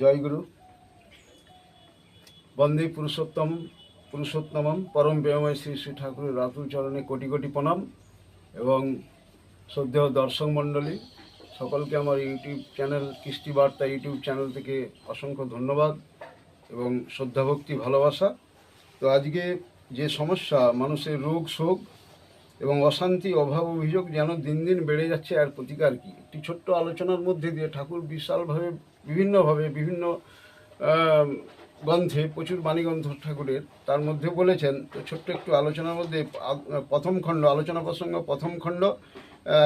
জয়গুরু। বন্দে পুরুষোত্তম, পুরুষোত্তমম, পরম প্রেমময় শ্রী শ্রী ঠাকুরের রাতুল চরণে কোটি কোটি প্রণাম এবং শ্রদ্ধেয় দর্শক মণ্ডলী, সকলকে আমার ইউটিউব চ্যানেল কৃষ্টি বার্তা ইউটিউব চ্যানেল থেকে অসংখ্য ধন্যবাদ এবং শ্রদ্ধাভক্তি ভালোবাসা। তো আজকে যে সমস্যা, মানুষের রোগ, শোক এবং অশান্তি, অভাব, অভিযোগ যেন দিন দিন বেড়ে যাচ্ছে, আর প্রতিকার কি? একটি ছোট্ট আলোচনার মধ্যে দিয়ে ঠাকুর বিশালভাবে, বিভিন্নভাবে, বিভিন্ন গ্রন্থে প্রচুর বাণীগ্রন্থ ঠাকুরের তার মধ্যে বলেছেন। তো ছোট্ট একটু আলোচনার মধ্যে প্রথম খণ্ড, আলোচনা প্রসঙ্গ, প্রথম খণ্ড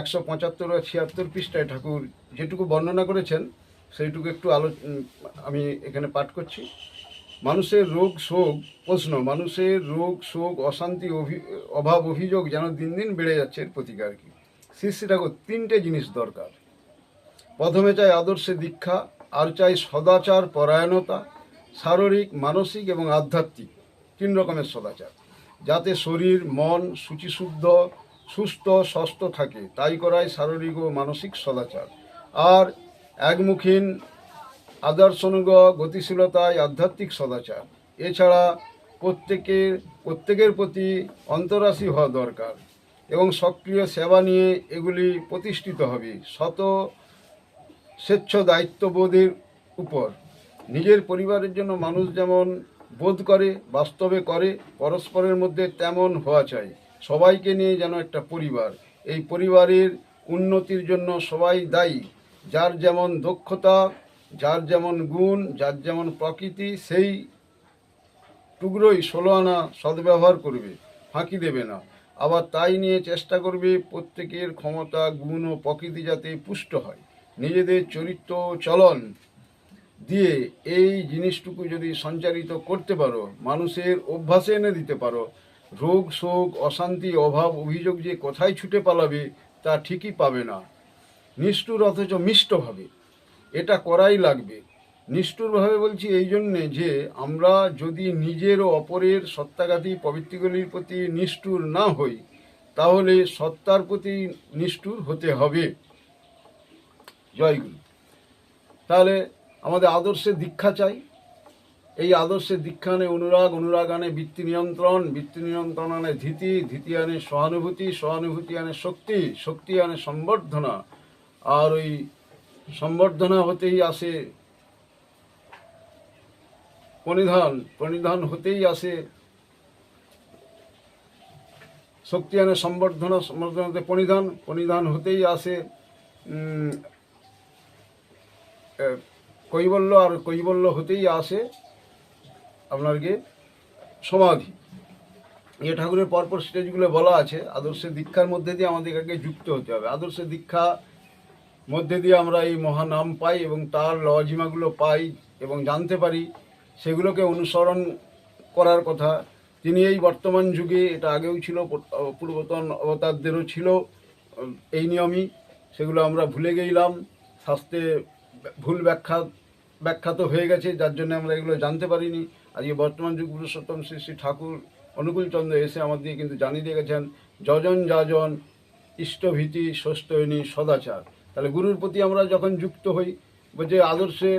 একশো পঁচাত্তর ও ছিয়াত্তর পৃষ্ঠায় ঠাকুর যেটুকু বর্ণনা করেছেন, সেইটুকু একটু আলো আমি এখানে পাঠ করছি। মানুষের রোগ, শোক, প্রশ্ন। মানুষের রোগ, শোক, অশান্তি, অভি- অভাব, অভিযোগ যেন দিন দিন বেড়ে যাচ্ছে এর প্রতিকার কি? ঠাকুর তিনটে জিনিস দরকার। প্রথমে চাই আদর্শে দীক্ষা, আর চাই সদাচার, পরায়ণতা, শারীরিক, মানসিক এবং আধ্যাত্মিক। তিন রকমের সদাচার। যাতে শরীর, মন শুচিশুদ্ধ সুস্থ স্বস্থ থাকে, তাই করাই শারীরিক ও মানসিক সদাচার। আর একমুখীন আদর্শনুগ, গতিশীলতায় আধ্যাত্মিক সদাচার। এছাড়া প্রত্যেকের প্রত্যেকের প্রতি অন্তরাশি হওয়া দরকার এবং সক্রিয় সেবা নিয়ে এগুলি প্রতিষ্ঠিত হবে শত স্বেচ্ছ দায়িত্ববোধের উপর। নিজের পরিবারের জন্য মানুষ যেমন বোধ করে, বাস্তবে করে, পরস্পরের মধ্যে তেমন হওয়া চাই। সবাইকে নিয়ে যেন একটা পরিবার। এই পরিবারের উন্নতির জন্য সবাই দায়ী। যার যেমন দক্ষতা যার যেমন গুণ, যার যেমন প্রকৃতি, সেই টুকরোই ষোলো আনা সদ্ব্যবহার করবে, ফাঁকি দেবে না। আবার তাই নিয়ে চেষ্টা করবে, প্রত্যেকের ক্ষমতা, গুণ ও প্রকৃতি যাতে পুষ্ট হয়। নিজেদের চরিত্র চলন দিয়ে এই জিনিসটুকু যদি সঞ্চারিত করতে পারো, মানুষের অভ্যাসে এনে দিতে পারো, রোগ, শোক, অশান্তি, অভাব, অভিযোগ যে কোথায় ছুটে পালাবে তা ঠিকই পাবে না। নিষ্ঠুর অথচ মিষ্টভাবে এটা করাই লাগবে। নিষ্ঠুরভাবে বলছি এই জন্যে যে, আমরা যদি নিজের ও অপরের সত্তাঘাতী প্রবৃত্তিগুলির প্রতি নিষ্ঠুর না হই, তাহলে সত্তার প্রতি নিষ্ঠুর হতে হবে। জয়গুরু তাহলে আমাদের আদর্শের দীক্ষা চাই। এই আদর্শের দীক্ষা আনে অনুরাগ অনুরাগ আনে বৃত্তি নিয়ন্ত্রণ বৃত্তি নিয়ন্ত্রণ আনে ধীতি ধীতি আনে সহানুভূতি সহানুভূতি আনে শক্তি শক্তি আনে সম্বর্ধনা আর ওই সম্বর্ধনা হতেই আসে। প্রণিধান প্রণিধান হতেই আসে। শক্তি আনে সম্বর্ধনা সম্বর্ধনা হতে প্রণিধান প্রণিধান হতেই আসে। কৈবল্য আর কৈবল্য হতেই আসে আপনার কি সমাধি। এ ঠাকুরের পরপর স্টেজগুলো বলা আছে। আদর্শের দীক্ষার মধ্যে দিয়ে আমাদের আগে যুক্ত হতে হবে। আদর্শের দীক্ষা মধ্যে দিয়ে আমরা এই মহানাম পাই এবং তার লজিমাগুলো পাই এবং জানতে পারি, সেগুলোকে অনুসরণ করার কথা। তিনি এই বর্তমান যুগে এটা আগেও ছিল, পূর্বতন অবতারদেরও ছিল, এই নিয়মই। সেগুলো আমরা ভুলে গেলাম শাস্ত্রে ভুল ব্যাখ্যা ব্যাখ্যাত হয়ে গেছে, যার জন্য আমরা এগুলো জানতে পারিনি। আজকে বর্তমান যুগ পুরুষোত্তম শ্রী শ্রী ঠাকুর অনুকূলচন্দ্র এসে আমাদের কিন্তু জানিয়ে দিয়ে গেছেন, যজন যাজন ইষ্টভীতি ষষ্ঠয়নী সদাচার। তাহলে গুরুর প্রতি আমরা যখন যুক্ত হই যে আদর্শে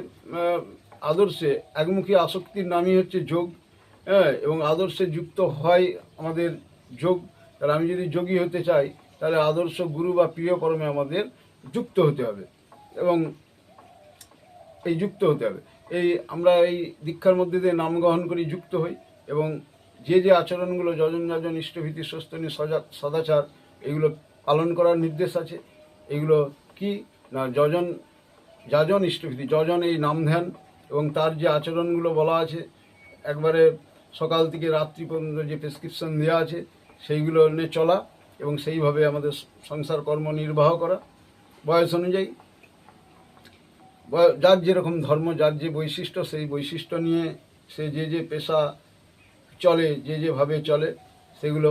আদর্শে একমুখী আসক্তির নামই হচ্ছে যোগ হ্যাঁ এবং আদর্শে যুক্ত হয় আমাদের যোগ, তাহলে আমি যদি যোগী হতে চাই, তাহলে আদর্শ গুরু বা প্রিয় কর্মে আমাদের যুক্ত হতে হবে, এবং এই যুক্ত হতে হবে। এই আমরা এই দীক্ষার মধ্যে দিয়ে নাম গ্রহণ করি যুক্ত হই, এবং যে যে আচরণগুলো যজন যজন, ইষ্টভীতি সস্তনী সজা, সদাচার, এগুলো পালন করার নির্দেশ আছে, এগুলো কি, না, যজন, যাজন ইষ্টভীতি, যজন এই নাম ধ্যান এবং তার যে আচরণগুলো বলা আছে, একবারে সকাল থেকে রাত্রি পর্যন্ত যে প্রেসক্রিপশন দেওয়া আছে, সেইগুলো নিয়ে চলা এবং সেইভাবে আমাদের সংসার কর্ম নির্বাহ করা। বয়স অনুযায়ী যার যেরকম ধর্ম, যার যে বৈশিষ্ট্য, সেই বৈশিষ্ট্য নিয়ে সে যে যে পেশা চলে, যে যেভাবে চলে, সেগুলো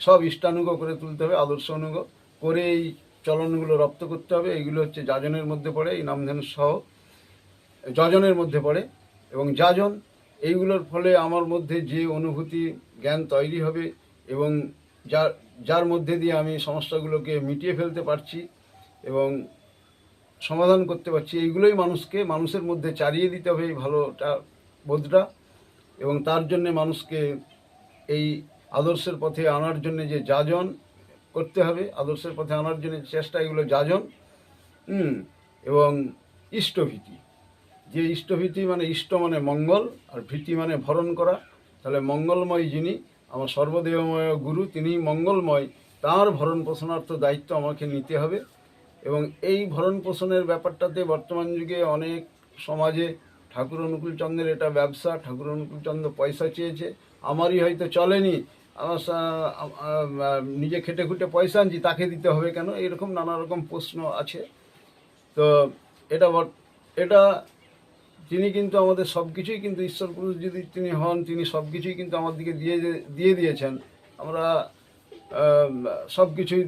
সব ইষ্টানুগ করে তুলতে হবে, আদর্শ অনুগ করে এই চলনগুলো রপ্ত করতে হবে। এইগুলো হচ্ছে যাজনের মধ্যে পড়ে, এই নামধান সহ। যজনের মধ্যে পড়ে এবং যাজন, এইগুলোর ফলে আমার মধ্যে যে অনুভূতি, জ্ঞান তৈরি হবে এবং যার যার মধ্যে দিয়ে আমি সমস্যাগুলোকে মিটিয়ে ফেলতে পারছি এবং সমাধান করতে পারছি, এইগুলোই মানুষকে, মানুষের মধ্যে চারিয়ে দিতে হবে এই ভালোটা বোধটা এবং তার জন্যে মানুষকে এই আদর্শের পথে আনার জন্য যে যাজন করতে হবে আদর্শের পথে আনার জন্য চেষ্টা এগুলো যাজন। হুম। এবং ইষ্টভীতি। যে ইষ্টভীতি মানে ইষ্ট মানে মঙ্গল আর ভীতি মানে ভরণ করা। তাহলে মঙ্গলময় যিনি আমার সর্বদেহময় গুরু তিনি মঙ্গলময়। তার ভরণ পোষণার্থ দায়িত্ব আমাকে নিতে হবে। এবং এই ভরণ পোষণের ব্যাপারটাতে বর্তমান যুগে অনেক সমাজে ঠাকুর অনুকূল চন্দ্রের এটা ব্যবসা ঠাকুর অনুকূল চন্দ্র পয়সা চেয়েছে। আমারই হয়তো চলেনি নিজে খেটে খুটে পয়সা আনছি, তাকে দিতে হবে কেন? এরকম নানা রকম প্রশ্ন আছে। তো এটা এটা তিনি কিন্তু আমাদের সব কিছুই কিন্তু ঈশ্বর পুরুষ যদি তিনি হন, তিনি সব কিছুই কিন্তু আমার দিকে দিয়ে দিয়ে দিয়েছেন। আমরা সব কিছুই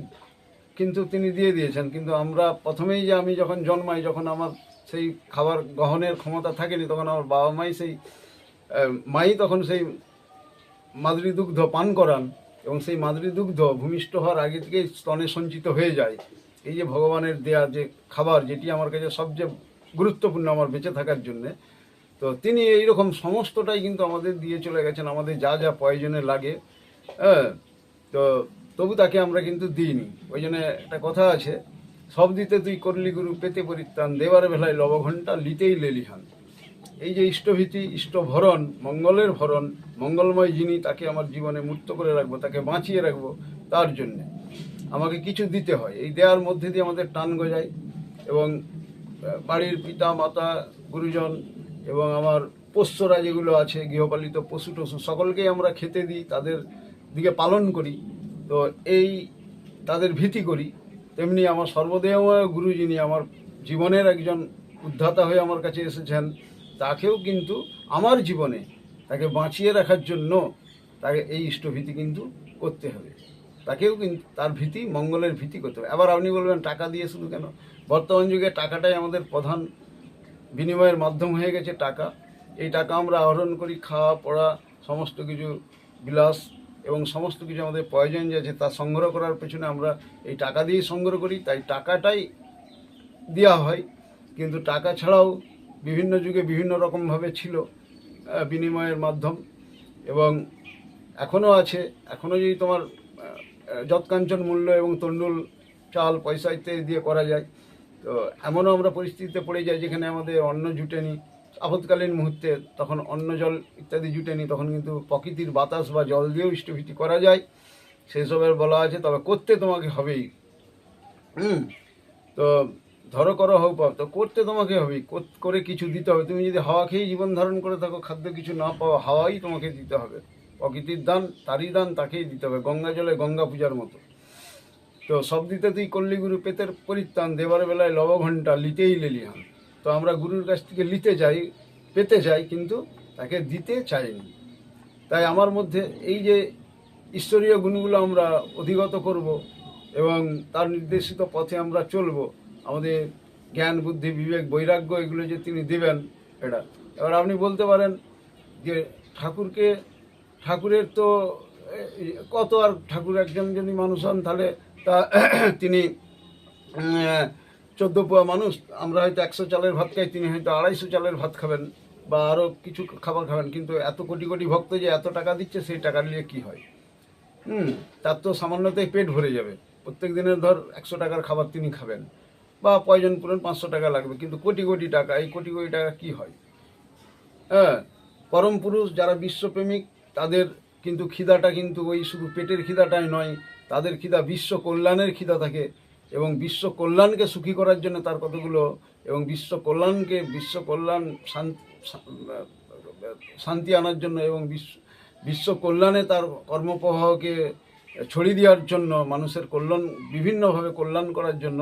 কিন্তু তিনি দিয়ে দিয়েছেন। কিন্তু আমরা প্রথমেই যে আমি যখন জন্মাই, যখন আমার সেই খাবার গ্রহণের ক্ষমতা থাকেনি, তখন আমার বাবা মাই সেই মাই তখন সেই মাদুরি দুগ্ধ পান করান এবং সেই মাদুরি দুগ্ধ ভূমিষ্ঠ হওয়ার আগে থেকেই স্তনে সঞ্চিত হয়ে যায়। এই যে ভগবানের দেয়া যে খাবার, যেটি আমার কাছে সবচেয়ে গুরুত্বপূর্ণ আমার বেঁচে থাকার জন্যে, তো তিনি এইরকম সমস্তটাই কিন্তু আমাদের দিয়ে চলে গেছেন, আমাদের যা যা প্রয়োজনে লাগে হ্যাঁ? তো তবু তাকে আমরা কিন্তু দিইনি। ওই জন্য একটা কথা আছে, সব দিতে তুই করলি গুরু, পেতে পরিত্রাণ দেবার বেলায় লবঘণ্টা লিতেই লেলিহান। এই যে ইষ্টভীতি, ইষ্টভরণ, মঙ্গলের ভরণ, মঙ্গলময় যিনি তাকে আমার জীবনে মূর্ত করে রাখব, তাকে বাঁচিয়ে রাখব, তার জন্যে আমাকে কিছু দিতে হয়। এই দেওয়ার মধ্যে দিয়ে আমাদের টান গজায় এবং বাড়ির পিতা, মাতা, গুরুজন এবং আমার পোষ্যরা যেগুলো আছে, গৃহপালিত পশু টশু, সকলকেই আমরা খেতে দিই, তাদের দিকে পালন করি। তো এই তাদের ভীতি করি। তেমনি আমার সর্বদেহময় গুরু যিনি, আমার জীবনের একজন উদ্ধাতা হয়ে আমার কাছে এসেছেন তাকেও কিন্তু আমার জীবনে তাকে বাঁচিয়ে রাখার জন্য তাকে এই ইষ্টভীতি কিন্তু করতে হবে। তাকেও কিন্তু, তার ভীতি, মঙ্গলের ভীতি করতে হবে। আবার আপনি বলবেন, টাকা দিয়ে শুধু কেন? বর্তমান যুগে টাকাটাই আমাদের প্রধান বিনিময়ের মাধ্যম হয়ে গেছে টাকা। এই টাকা আমরা আহরণ করি, খাওয়া, পড়া, সমস্ত কিছু বিলাস এবং সমস্ত কিছু আমাদের প্রয়োজন যে আছে তা সংগ্রহ করার পেছনে আমরা এই টাকা দিয়েই সংগ্রহ করি। তাই টাকাটাই দেওয়া হয়। কিন্তু টাকা ছাড়াও বিভিন্ন যুগে বিভিন্ন রকমভাবে ছিল বিনিময়ের মাধ্যম এবং এখনও আছে। এখনও যদি তোমার যৎকাঞ্চন মূল্য এবং তন্ডুল চাল পয়সা ইত্যাদি দিয়ে করা যায়, তো এমনও আমরা পরিস্থিতিতে পড়ে যাই যেখানে আমাদের অন্ন জুটেনি। আপৎকালীন মুহূর্তে তখন অন্ন জল ইত্যাদি জুটেনি, তখন কিন্তু প্রকৃতির বাতাস বা জল দিয়েও ইষ্টভীতি করা যায়। সেসবের বলা আছে, তবে করতে তোমাকে হবেই। হুম, তো ধরো করো হোক পাও তো করতে তোমাকে হবে, করে কিছু দিতে হবে। তুমি যদি হাওয়া খেয়েই জীবন ধারণ করে থাকো, খাদ্য কিছু না পাও হাওয়াই তোমাকে দিতে হবে। প্রকৃতির দান, তারই দান তাকেই দিতে হবে, গঙ্গা জলে গঙ্গা পূজার মতো। তো সব দিতে তুই করলি গুরু পেতের পরিত্রাণ, দেবার বেলায় লবঘণ্টা লিতেই লেলিহান। তো আমরা গুরুর কাছ থেকে লিতে চাই পেতে চাই কিন্তু তাকে দিতে চাইনি। তাই আমার মধ্যে এই যে ঈশ্বরীয় গুণগুলো আমরা অধিগত করব এবং তার নির্দেশিত পথে আমরা চলব আমাদের জ্ঞান, বুদ্ধি, বিবেক, বৈরাগ্য এগুলো যে তিনি দেবেন, এটা। এবার আপনি বলতে পারেন যে ঠাকুরকে, ঠাকুরের তো কত আর ঠাকুর একজন যদি মানুষ হন, তাহলে তা তিনি চোদ্দ পোয়া মানুষ, আমরা হয়তো একশো চালের ভাত খাই, তিনি হয়তো আড়াইশো চালের ভাত খাবেন বা আরও কিছু খাবার খাবেন, কিন্তু এত কোটি কোটি ভক্ত যে এত টাকা দিচ্ছে, সেই টাকা নিয়ে কী হয়? হুম, তার তো সামান্যতেই পেট ভরে যাবে। প্রত্যেক দিনের ধর একশো টাকার খাবার তিনি খাবেন। বা প্রয়োজন পূরণ পাঁচশো টাকা লাগবে। কিন্তু কোটি কোটি টাকা, এই কোটি কোটি টাকা কি হয়? হ্যাঁ পরম পুরুষ যারা বিশ্বপ্রেমিক, তাদের কিন্তু খিদাটা কিন্তু ওই শুধু পেটের খিদাটাই নয়, তাদের খিদা বিশ্ব কল্যাণের খিদা থাকে এবং বিশ্ব কল্যাণকে সুখী করার জন্য তার কতগুলো এবং বিশ্ব কল্যাণকে, বিশ্ব কল্যাণ শান্তি আনার জন্য এবং বিশ্ব বিশ্ব কল্যাণে তার কর্মপ্রবাহকে ছড়িয়ে দেওয়ার জন্য, মানুষের কল্যাণ, বিভিন্নভাবে কল্যাণ করার জন্য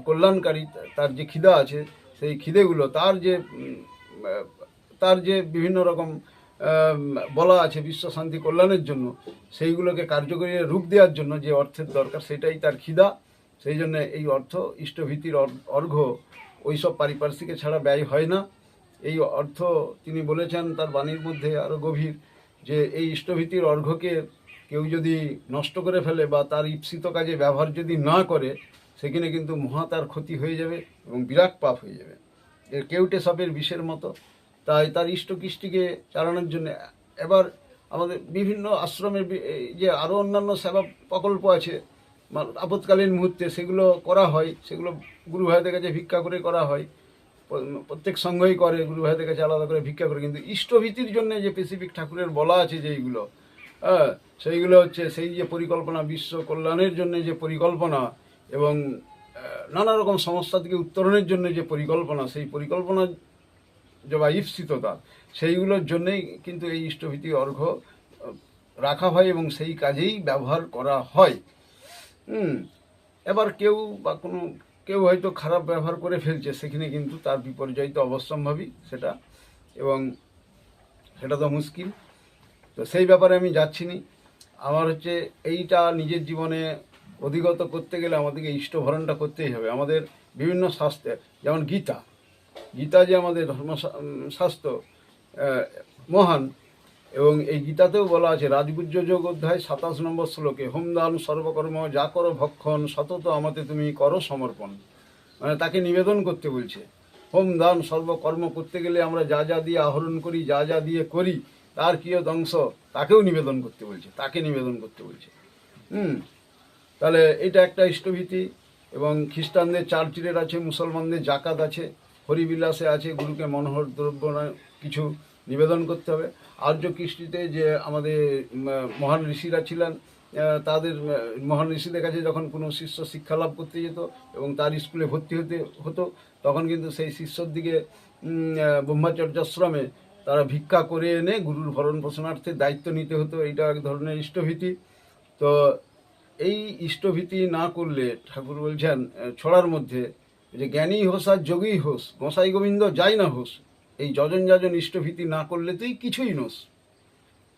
কল্যাণকারী, তার যে খিদা আছে, সেই খিদেগুলো, তার যে তার যে বিভিন্ন রকম বলা আছে বিশ্ব শান্তি কল্যাণের জন্য, সেইগুলোকে কার্যকরী রূপ দেওয়ার জন্য যে অর্থের দরকার, সেটাই তার খিদা। সেই জন্য এই অর্থ, ইষ্টভীতির অর- অর্ঘ্য ওইসব পারিপার্শ্বিকে ছাড়া ব্যয় হয় না। এই অর্থ তিনি বলেছেন তার বাণীর মধ্যে আরও গভীর যে, এই ইষ্টভীতির অর্ঘ্যকে কেউ যদি নষ্ট করে ফেলে বা তার ইপ্সিত কাজে ব্যবহার যদি না করে সেখানে কিন্তু মহা তার ক্ষতি হয়ে যাবে এবং বিরাট পাপ হয়ে যাবে। এর কেউটে সাপের বিষের মতো। তাই তার ইষ্টকৃষ্টিকে চালানোর জন্য এবার আমাদের বিভিন্ন আশ্রমের যে আরও অন্যান্য সেবা প্রকল্প আছে আপৎকালীন মুহূর্তে সেগুলো করা হয়, সেগুলো গুরু ভাইদের কাছে ভিক্ষা করে করা হয়। প্রত্যেক সঙ্গই করে, গুরু ভাইদের কাছে আলাদা করে ভিক্ষা করে। কিন্তু ইষ্টভীতির জন্য যে স্পেসিফিক ঠাকুরের বলা আছে যে এইগুলো হ্যাঁ সেইগুলো হচ্ছে সেই যে পরিকল্পনা, বিশ্ব কল্যাণের জন্য যে পরিকল্পনা এবং নানা রকম সমস্যা থেকে উত্তরণের জন্য যে পরিকল্পনা, সেই পরিকল্পনা যে বা ঈপ্সিততা, সেইগুলোর জন্যেই কিন্তু এই ইষ্টভীতি অর্ঘ্য রাখা হয় এবং সেই কাজেই ব্যবহার করা হয়। হুম, এবার কেউ বা কোনো, কেউ হয়তো খারাপ ব্যবহার করে ফেলছে, সেখানে কিন্তু তার বিপর্যয় তো অবশ্যম্ভাবী সেটা, এবং সেটা তো মুশকিল। তো সেই ব্যাপারে আমি যাচ্ছি নি। আমার হচ্ছে এইটা নিজের জীবনে অধিগত করতে গেলে আমাদেরকে ইষ্টভরণটা করতেই হবে। আমাদের বিভিন্ন শাস্ত্রে, যেমন গীতা। গীতা যে আমাদের ধর্মশাস্ত্র মহান, এবং এই গীতাতেও বলা আছে রাজগুজ্জ যোগ অধ্যায় সাতাশ নম্বর শ্লোকে, হোম দান সর্বকর্ম, যা করো ভক্ষণ, সতত আমাতে তুমি করো সমর্পণ। মানে তাকে নিবেদন করতে বলছে। হোম দান সর্বকর্ম করতে গেলে আমরা যা যা দিয়ে আহরণ করি, যা যা দিয়ে করি, তার কিয় ধ্বংস? তাকেও নিবেদন করতে বলছে, তাকে নিবেদন করতে বলছে। হুম। তাহলে এটা একটা ইষ্টভীতি এবং খ্রিস্টানদের চার্চিলের আছে, মুসলমানদের জাকাত আছে, হরিবিলাসে আছে, গুরুকে মনোহর দ্রব্য কিছু নিবেদন করতে হবে। আর্য কৃষ্টিতে যে আমাদের মহান ঋষিরা ছিলেন তাদের মহান ঋষিদের কাছে যখন কোনো শিষ্য শিক্ষা লাভ করতে যেত এবং তার স্কুলে ভর্তি হতে হতো, তখন কিন্তু সেই শিষ্যর দিকে ব্রহ্মাচর্যাশ্রমে তারা ভিক্ষা করে এনে গুরুর ভরণ পোষণার্থে দায়িত্ব নিতে হতো। এইটা এক ধরনের ইষ্টভীতি। তো এই ইষ্টভীতি না করলে, ঠাকুর বলছেন ছড়ার মধ্যে যে জ্ঞানী হোস আর যোগী হোস, গোসাই গোবিন্দ যাই না হোস, এই যজন যাজন ইষ্টভীতি না করলে তুই কিছুই নোস।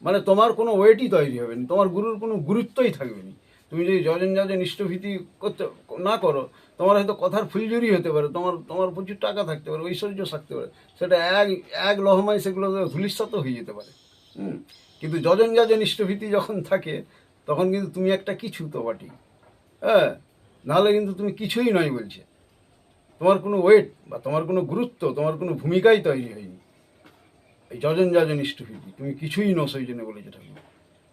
মানে তোমার কোনো ওয়েটই তৈরি হবে না, তোমার গুরুর কোনো গুরুত্বই থাকবে না। তুমি যদি যজন যাজন ইষ্টভীতি করতে, না করো, তোমার হয়তো কথার ফুলজুরি হতে পারে, তোমার তোমার প্রচুর টাকা থাকতে পারে, ঐশ্বর্য থাকতে পারে, সেটা এক এক লহমায় সেগুলো ধুলিস্বাত হয়ে যেতে পারে। হুম, কিন্তু যজন যাজন ইষ্টভীতি যখন থাকে তখন কিন্তু তুমি একটা কিছু তো বটি হ্যাঁ নাহলে কিন্তু তুমি কিছুই নয় বলছে। তোমার কোনো ওয়েট বা তোমার কোনো গুরুত্ব, তোমার কোনো ভূমিকাই তৈরি হয়নি। এই যজন যাজন ইষ্টভীতি, তুমি কিছুই নস ওই জন্য বলেছে ঠাকুর।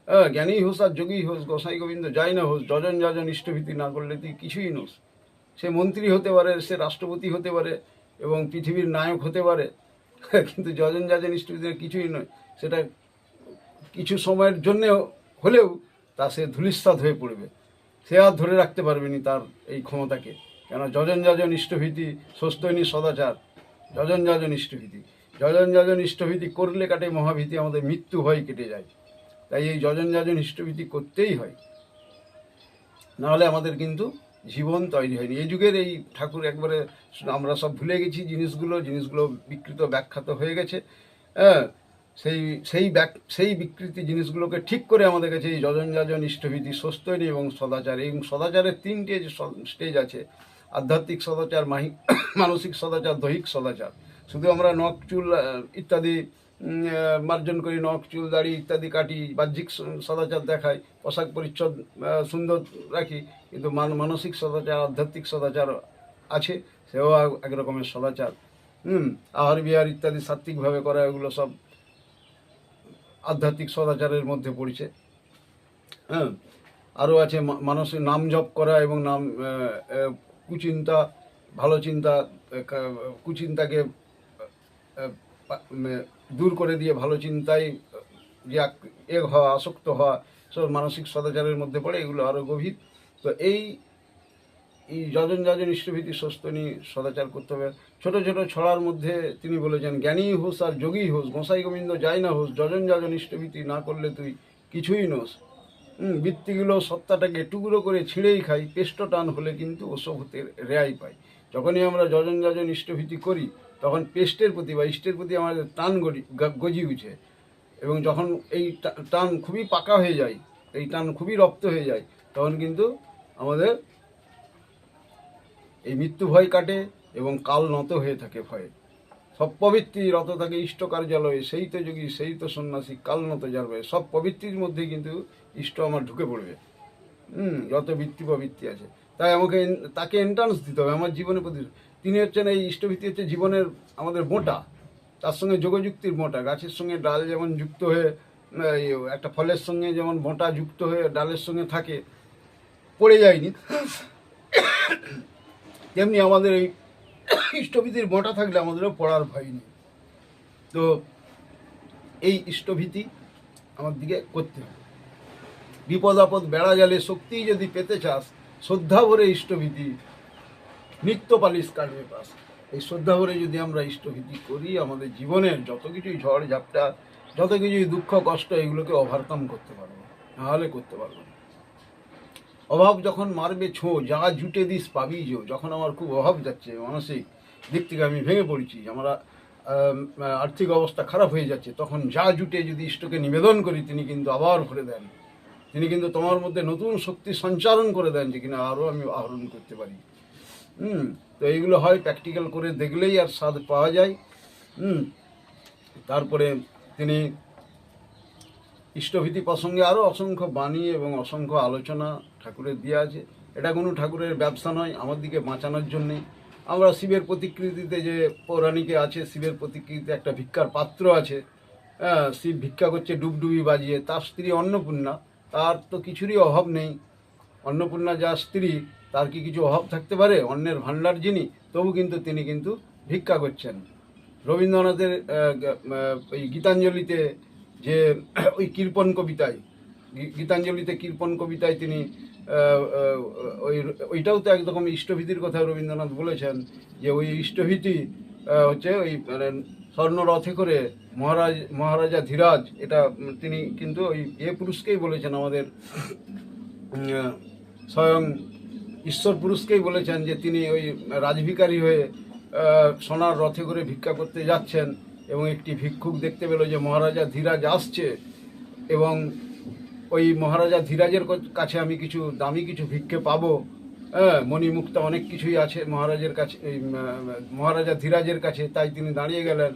হ্যাঁ জ্ঞানী হোস আর যোগী হোস, গোসাই গোবিন্দ যাই না হোস, যজন যাজন ইষ্টভীতি না করলে তুই কিছুই নোস। সে মন্ত্রী হতে পারে, সে রাষ্ট্রপতি হতে পারে এবং পৃথিবীর নায়ক হতে পারে। কিন্তু যজন যাজন ইষ্টভীতি কিছুই নয়। সেটা কিছু সময়ের জন্য হলেও তা সে ধূলিস্বাদ হয়ে পড়বে। সে আর ধরে রাখতে পারবেনি তার এই ক্ষমতাকে। কেন? যজন যজন ইষ্টভীতি, স্বস্তৈনী সদাচার। যজন যজন ইষ্টভীতি। যজন যজন ইষ্টভীতি করলে কাটে মহাভীতি, আমাদের মৃত্যু ভয় কেটে যায়। তাই এই যজন যজন ইষ্টভীতি করতেই হয়। নাহলে আমাদের কিন্তু জীবন তৈরি হয়নি। এই যুগের এই ঠাকুর একবারে আমরা সব ভুলে গেছি জিনিসগুলো। জিনিসগুলো বিকৃত, ব্যাখ্যাত হয়ে গেছে। হ্যাঁ সেই সেই ব্যাক, সেই বিকৃতি জিনিসগুলোকে ঠিক করে আমাদের কাছে এই যজন যাজন ইষ্টভীতি স্বস্তৈনী এবং সদাচার, এই সদাচারের তিনটে যে স্টেজ আছে, আধ্যাত্মিক সদাচার, মাহি- মানসিক সদাচার, দৈহিক সদাচার। শুধু আমরা নখ, চুল ইত্যাদি মার্জন করি, নখ, চুল, দাড়ি ইত্যাদি কাটি, বাহ্যিক সদাচার দেখাই, পোশাক পরিচ্ছদ সুন্দর রাখি, কিন্তু মান- মানসিক সদাচার, আধ্যাত্মিক সদাচার আছে, সেও এক- এক রকমের সদাচার। হুম আহার বিহার ইত্যাদি সাত্ত্বিকভাবে করা, এগুলো সব আধ্যাত্মিক সদাচারের মধ্যে পড়ছে। হ্যাঁ। আরও আছে মানুষের নাম জপ করা এবং নাম কুচিন্তা ভালো চিন্তা কুচিন্তাকে দূর করে দিয়ে ভালো চিন্তায় যে এ হওয়া আসক্ত হওয়া সব মানসিক সদাচারের মধ্যে পড়ে এগুলো আরও গভীর। তো এই এই যজন যজন ইষ্টভীতি সস্তনী সদাচার করতে হবে। ছোট ছোট ছড়ার মধ্যে তিনি বলেছেন, জ্ঞানী হোস আর যোগী হোস গোসাই গোবিন্দ যাই না হোস, যজন যজন ইষ্টভীতি না করলে তুই কিছুই নোস। হুম, বৃত্তিগুলো সত্তাটাকে টুকরো করে ছিঁড়েই খাই, পেষ্ট টান হলে কিন্তু ওসব হতে রেয়াই পাই। যখনই আমরা যজন যজন ইষ্টভীতি করি, তখন পেস্টের প্রতি বা ইষ্টের প্রতি আমাদের টান গজি উঠে। এবং যখন এই টান খুবই পাকা হয়ে যায়, এই টান খুবই রপ্ত হয়ে যায়, তখন কিন্তু আমাদের এই মৃত্যু ভয় কাটে এবং কাল নত হয়ে থাকে ভয়ে। সব প্রবৃত্তি রত থাকে ইষ্ট কার্যালয়ে সেই তো যোগী, সেই তো সন্ন্যাসী, কাল নত যাবে সব প্রবৃত্তির মধ্যে কিন্তু ইষ্ট আমার ঢুকে পড়বে। হুম, যত বৃত্তি প্রবৃত্তি আছে। তাই আমাকে তাকে এন্ট্রান্স দিতে হবে, আমার জীবনের প্রতি তিনি হচ্ছেন এই ইষ্টভীতি হচ্ছে জীবনের আমাদের মোটা। তার সঙ্গে যোগযুক্তির মোটা। গাছের সঙ্গে ডাল যেমন যুক্ত হয়ে একটা ফলের সঙ্গে যেমন মোটা যুক্ত হয়ে ডালের সঙ্গে থাকে, পড়ে যায়নি। তেমনি আমাদের এই ইষ্টভীতির মোটা থাকলে আমাদেরও পড়ার ভয় নেই। তো এই ইষ্টভীতি আমার দিকে করতে হবে। বিপদ আপদ বেড়া জালে শক্তি যদি পেতে চাস, শ্রদ্ধা ভরে ইষ্টভীতি, নিত্য পালিশ কাটবে পাস এই শ্রদ্ধা ভরে যদি আমরা ইষ্টভীতি করি, আমাদের জীবনের যত কিছুই ঝড় ঝাপটা, যত কিছুই দুঃখ কষ্ট, এগুলোকে ওভারকাম করতে পারব নাহলে করতে পারব না। অভাব যখন মারবে ছো যা জুটে দিস পাবি যো যখন আমার খুব অভাব যাচ্ছে মানসিক দিক থেকে আমি ভেঙে পড়েছি আমরা আম, আর্থিক অবস্থা খারাপ হয়ে যাচ্ছে তখন যা জুটে যদি ইষ্টকে নিবেদন করি তিনি কিন্তু আবার ভরে দেন। তিনি কিন্তু তোমার মধ্যে নতুন শক্তি সঞ্চারণ করে দেন যে কিনা আরও আমি আহরণ করতে পারি। হুম তো এইগুলো হয় প্র্যাকটিক্যাল করে দেখলেই আর স্বাদ পাওয়া যায়। হুম তারপরে তিনি ইষ্টভীতি প্রসঙ্গে আরও অসংখ্য বাণী এবং অসংখ্য আলোচনা ঠাকুরের দেওয়া আছে। এটা কোনো ঠাকুরের ব্যবসা নয়, আমার দিকে বাঁচানোর জন্যে। আমরা শিবের প্রতিকৃতিতে যে পৌরাণিকে আছে, শিবের প্রতিকৃতিতে একটা ভিক্ষার পাত্র আছে। হ্যাঁ শিব ভিক্ষা করছে, ডুবডুবি বাজিয়ে। তার স্ত্রী অন্নপূর্ণা, তার তো কিছুরই অভাব নেই। অন্নপূর্ণা যার স্ত্রী, তার কি কিছু অভাব থাকতে পারে? অন্যের ভাণ্ডার যিনি, তবু কিন্তু তিনি কিন্তু ভিক্ষা করছেন। রবীন্দ্রনাথের ওই গীতাঞ্জলিতে যে ওই কীর্পন কবিতায় গীতাঞ্জলিতে কীর্পন কবিতায় তিনি ওই, ওইটাও তো একরকম ইষ্টভীতির কথা রবীন্দ্রনাথ বলেছেন, যে ওই ইষ্টভীতি হচ্ছে ওই মানে স্বর্ণ রথে করে মহারাজ, মহারাজা ধীরাজ, এটা তিনি কিন্তু ওই এ পুরুষকেই বলেছেন, আমাদের স্বয়ং ঈশ্বর পুরুষকেই বলেছেন যে তিনি ওই রাজভিকারী হয়ে সোনার রথে করে ভিক্ষা করতে যাচ্ছেন। এবং একটি ভিক্ষুক দেখতে পেল যে মহারাজা ধীরাজ আসছে এবং ওই মহারাজা ধীরাজের কাছে আমি কিছু দামি কিছু ভিক্ষে পাবো। হ্যাঁ মণিমুক্তা অনেক কিছুই আছে মহারাজের কাছে, এই মহারাজা ধীরাজের কাছে। তাই তিনি দাঁড়িয়ে গেলেন।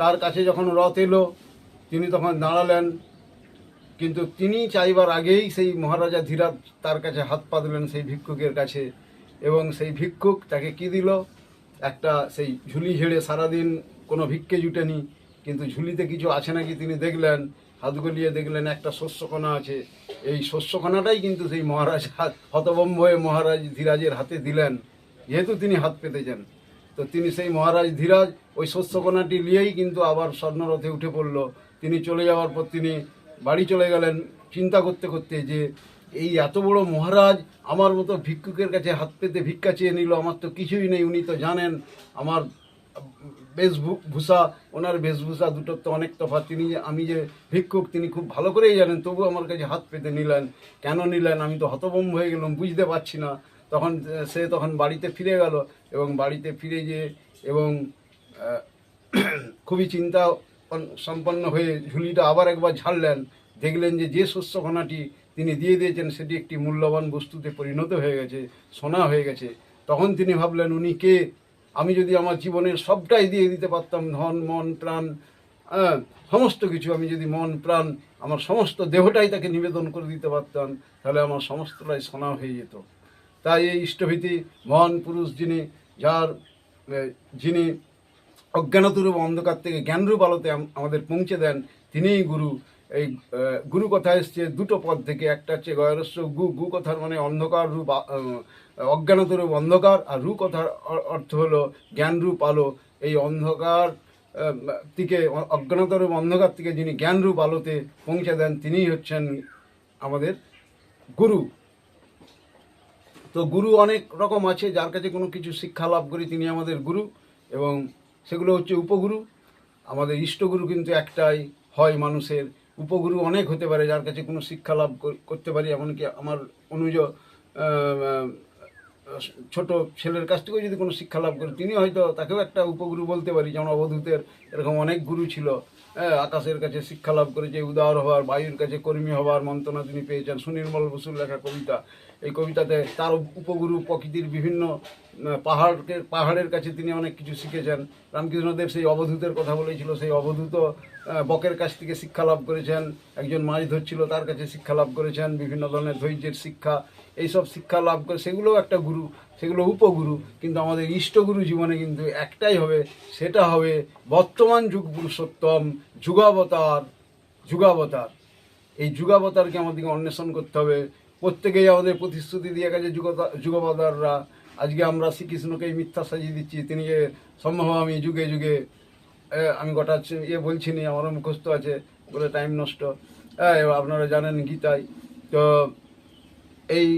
তার কাছে যখন রথ এলো, তিনি তখন দাঁড়ালেন। কিন্তু তিনি চাইবার আগেই সেই মহারাজা ধীরাজ তার কাছে হাত পাতলেন সেই ভিক্ষুকের কাছে এবং সেই ভিক্ষুক তাকে কি দিল? একটা সেই ঝুলি ঝেড়ে সারাদিন কোনো ভিক্ষে জুটেনি, কিন্তু ঝুলিতে কিছু আছে নাকি তিনি দেখলেন হাত গলিয়ে দেখলেন একটা শস্যকণা আছে। এই শস্যকণাটাই কিন্তু সেই মহারাজ হাত হতবম্ব হয়ে মহারাজ ধীরাজের হাতে দিলেন, যেহেতু তিনি হাত পেতেছেন। তো তিনি সেই মহারাজ ধীরাজ ওই শস্যকণাটি নিয়েই কিন্তু আবার স্বর্ণরথে উঠে পড়ল। তিনি চলে যাওয়ার পর তিনি বাড়ি চলে গেলেন চিন্তা করতে করতে যে, এই এত বড় মহারাজ আমার মতো ভিক্ষুকের কাছে হাত পেতে ভিক্ষা চেয়ে নিল, আমার তো কিছুই নেই, উনি তো জানেন, আমার বেশভূষা ওনার বেশভূষা দুটোর তো অনেক তফাৎ। তিনি যে আমি যে ভিক্ষুক, তিনি খুব ভালো করেই জানেন তবু আমার কাছে হাত পেতে নিলেন। কেন নিলেন? আমি তো হতভম্ব হয়ে গেলাম, বুঝতে পারছি না। তখন সে তখন বাড়িতে ফিরে গেল এবং বাড়িতে ফিরে যে এবং খুবই চিন্তা সম্পন্ন হয়ে ঝুলিটা আবার একবার ঝাড়লেন। দেখলেন যে যে শস্য শস্যকণাটি তিনি দিয়ে দিয়েছেন, সেটি একটি মূল্যবান বস্তুতে পরিণত হয়ে গেছে, সোনা হয়ে গেছে। তখন তিনি ভাবলেন, উনি কে? আমি যদি আমার জীবনের সবটাই দিয়ে দিতে পারতাম ধন মন প্রাণ হ্যাঁ, সমস্ত কিছু আমি যদি মন প্রাণ আমার সমস্ত দেহটাই তাকে নিবেদন করে দিতে পারতাম তাহলে আমার সমস্তটাই সোনা হয়ে যেত। তাই এই ইষ্টভীতি মহান পুরুষ যিনি যার যিনি অজ্ঞানতরূপ অন্ধকার থেকে জ্ঞানরূপ আলোতে আমাদের পৌঁছে দেন তিনিই গুরু। এই গুরু কথা এসছে দুটো পদ থেকে একটা হচ্ছে গয়রস্য গু গু কথার মানে অন্ধকার রূপ আহ, অজ্ঞানতরূপ অন্ধকার আর রু কথার অর্থ হলো জ্ঞানরূপ আলো। এই অন্ধকার থেকে অ- অজ্ঞানতরূপ অন্ধকার থেকে যিনি জ্ঞানরূপ আলোতে পৌঁছে দেন তিনিই হচ্ছেন আমাদের গুরু। তো গুরু অনেক রকম আছে যার কাছে কোনো কিছু শিক্ষা লাভ করি তিনি আমাদের গুরু এবং সেগুলো হচ্ছে উপগুরু। আমাদের ইষ্টগুরু কিন্তু একটাই হয় মানুষের উপগুরু অনেক হতে পারে যার কাছে কোনো শিক্ষা লাভ করতে পারি, এমনকি আমার অনুজ ছোট ছেলের কাছ থেকেও যদি কোনো শিক্ষা লাভ করি তিনি হয়তো তাকেও একটা উপগুরু বলতে পারি, যেমন অবধূতের এরকম অনেক গুরু ছিল হ্যাঁ আকাশের কাছে শিক্ষা লাভ করেছে উদার হওয়ার, বায়ুর কাছে কর্মী হওয়ার মন্ত্রণা তিনি পেয়েছেন। সুনির্মল বসুর লেখা কবিতা, এই কবিতাতে তার উপগুরু প্রকৃতির বিভিন্ন পাহাড়কে, পাহাড়ের কাছে তিনি অনেক কিছু শিখেছেন। রামকৃষ্ণদেব সেই অবধূতের কথা বলেছিল, সেই অবধূত বকের কাছ থেকে শিক্ষা লাভ করেছেন, একজন মাছ ধরছিল, তার কাছে শিক্ষা লাভ করেছেন, বিভিন্ন ধরনের ধৈর্যের শিক্ষা, এইসব শিক্ষা লাভ করে, সেগুলোও একটা গুরু, সেগুলো উপগুরু, কিন্তু আমাদের ইষ্টগুরু জীবনে কিন্তু একটাই হবে, সেটা হবে বর্তমান যুগ পুরুষোত্তম যুগাবতার যুগাবতার। এই যুগাবতারকে আমাদেরকে অন্বেষণ করতে হবে। প্রত্যেকেই আমাদের প্রতিশ্রুতি দিয়ে গেছে যুগাবতাররা। আজকে আমরা শ্রীকৃষ্ণকে এই মিথ্যা সাজিয়ে দিচ্ছি, তিনি যে, সম্ভব আমি যুগে যুগে আমি গোটা ইয়ে বলছি নি, আমারও মুখস্থ আছে, বলে টাইম নষ্ট। আপনারা জানেন গীতায় তো এই,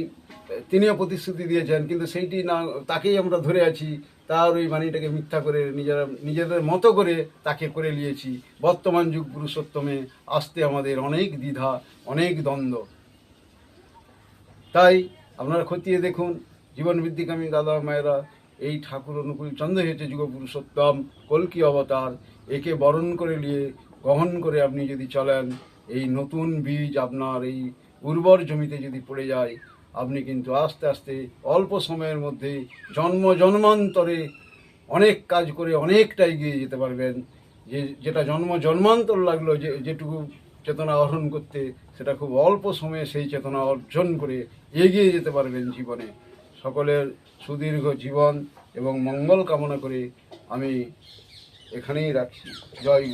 তিনিও প্রতিশ্রুতি দিয়েছেন, কিন্তু সেইটি না, তাকেই আমরা ধরে আছি, তার ওই বাণীটাকে মিথ্যা করে নিজেরা, নিজেদের মতো করে তাকে করে নিয়েছি। বর্তমান যুগ পুরুষোত্তমে আসতে আমাদের অনেক দ্বিধা, অনেক দ্বন্দ্ব। তাই আপনারা খতিয়ে দেখুন, জীবন বৃদ্ধিকামী দাদা, মায়েরা এই ঠাকুর অনুকূল চন্দ্র হয়েছে যুগ পুরুষোত্তম কলকি অবতার? একে বরণ করে নিয়ে গ্রহণ করে আপনি যদি চলেন, এই নতুন বীজ আপনার এই উর্বর জমিতে যদি পড়ে যায়, আপনি কিন্তু আস্তে আস্তে অল্প সময়ের মধ্যে জন্ম জন্মান্তরে অনেক কাজ করে অনেকটা এগিয়ে যেতে পারবেন। যে, যেটা জন্ম জন্মান্তর লাগল, যে, যেটুকু চেতনা অর্জন করতে, সেটা খুব অল্প সময়ে সেই চেতনা অর্জন করে এগিয়ে যেতে পারবেন জীবনে। সকলের সুদীর্ঘ জীবন এবং মঙ্গল কামনা করে আমি এখানেই রাখছি। জয়